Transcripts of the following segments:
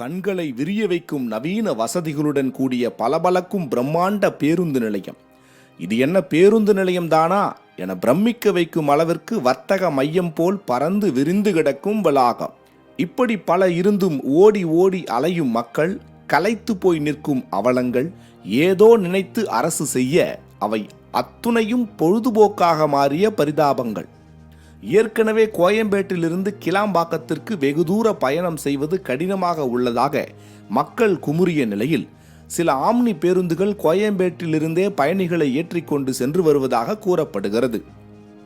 கண்களை விரிய வைக்கும் நவீன வசதிகளுடன் கூடிய பளபளக்கும் பிரம்மாண்ட பேருந்து நிலையம். இது என்ன பேருந்து நிலையம் தானா? என பிரமிக்க வைக்கும் அளவிற்கு வர்த்தக மையம் போல் பறந்து விரிந்து கிடக்கும் வளாகம். இப்படி பல இருந்தும் ஓடி ஓடி அலையும் மக்கள் கலைத்து போய் நிற்கும் அவலங்கள் ஏதோ நினைத்து அரசு செய்ய அவை அத்துணையும் பொழுதுபோக்காக மாறிய பரிதாபங்கள். ஏற்கனவே கோயம்பேட்டிலிருந்து கிளாம்பாக்கத்திற்கு வெகு தூர பயணம் செய்வது கடினமாக உள்ளதாக மக்கள் குமுறிய நிலையில் சில ஆம்னி பேருந்துகள் கோயம்பேட்டிலிருந்தே பயணிகளை ஏற்றிக்கொண்டு சென்று வருவதாக கூறப்படுகிறது.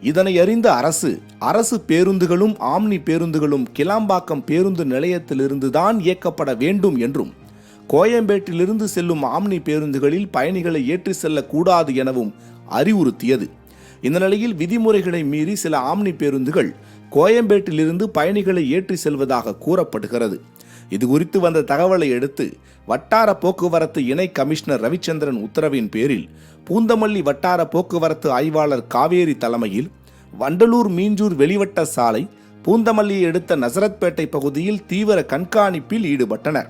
இதனை அறிந்த அரசு அரசு பேருந்துகளும் ஆம்னி பேருந்துகளும் கிளாம்பாக்கம் பேருந்து நிலையத்திலிருந்துதான் இயக்கப்பட வேண்டும் என்றும் கோயம்பேட்டிலிருந்து செல்லும் ஆம்னி பேருந்துகளில் பயணிகளை ஏற்றி செல்லக்கூடாது எனவும் அறிவுறுத்தியது. இந்த நிலையில் விதிமுறைகளை மீறி சில ஆம்னி பேருந்துகள் கோயம்பேட்டிலிருந்து பயணிகளை ஏற்றி செல்வதாக கூறப்படுகிறது. இது குறித்து வந்த தகவலை அடுத்து வட்டார போக்குவரத்து இணை கமிஷனர் ரவிச்சந்திரன் உத்தரவின் பேரில் பூந்தமல்லி வட்டார போக்குவரத்து ஆய்வாளர் காவேரி தலைமையில் வண்டலூர் மீஞ்சூர் வெளிவட்ட சாலை பூந்தமல்லியை அடுத்த நசரத்பேட்டை பகுதியில் தீவிர கண்காணிப்பில் ஈடுபட்டனர்.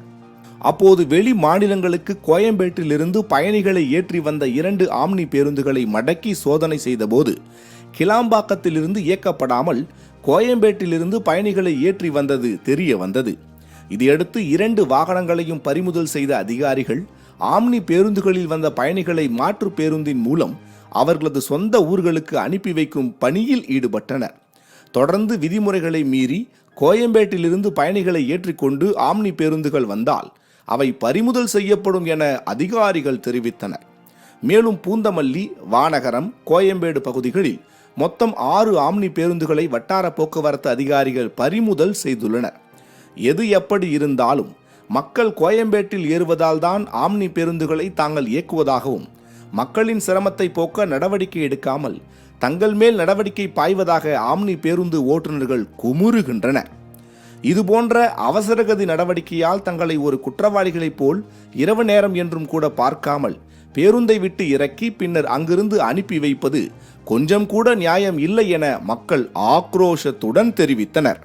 அப்போது வெளி மாநிலங்களுக்கு கோயம்பேட்டிலிருந்து பயணிகளை ஏற்றி வந்த இரண்டு ஆம்னி பேருந்துகளை மடக்கி சோதனை செய்தபோது கிளாம்பாக்கத்திலிருந்து இயக்கப்படாமல் கோயம்பேட்டிலிருந்து பயணிகளை ஏற்றி வந்தது தெரிய வந்தது. இதையடுத்து இரண்டு வாகனங்களையும் பறிமுதல் செய்த அதிகாரிகள் ஆம்னி பேருந்துகளில் வந்த பயணிகளை மாற்று பேருந்தின் மூலம் அவர்களது சொந்த ஊர்களுக்கு அனுப்பி வைக்கும் பணியில் ஈடுபட்டனர். தொடர்ந்து விதிமுறைகளை மீறி கோயம்பேட்டிலிருந்து பயணிகளை ஏற்றிக்கொண்டு ஆம்னி பேருந்துகள் வந்தால் அவை பறிமுதல் செய்யப்படும் என அதிகாரிகள் தெரிவித்தனர். மேலும் பூந்தமல்லி வானகரம் கோயம்பேடு பகுதிகளில் மொத்தம் ஆறு ஆம்னி பேருந்துகளை வட்டார போக்குவரத்து அதிகாரிகள் பறிமுதல் செய்துள்ளனர். எது எப்படி இருந்தாலும் மக்கள் கோயம்பேட்டில் ஏறுவதால் தான் ஆம்னி பேருந்துகளை தாங்கள் இயக்குவதாகவும் மக்களின் சிரமத்தை போக்க நடவடிக்கை எடுக்காமல் தங்கள் மேல் நடவடிக்கை பாய்வதாக ஆம்னி பேருந்து ஓட்டுநர்கள் குமுறுகின்றனர். இதுபோன்ற அவசரகதி நடவடிக்கையால் தங்களை ஒரு குற்றவாளிகளைப் போல் இரவு நேரம் என்றும் கூட பார்க்காமல் பேருந்தை விட்டு இறக்கி பின்னர் அங்கிருந்து அனுப்பி வைப்பது கொஞ்சம் கூட நியாயம் இல்லை என மக்கள் ஆக்ரோஷத்துடன் தெரிவித்தனர்.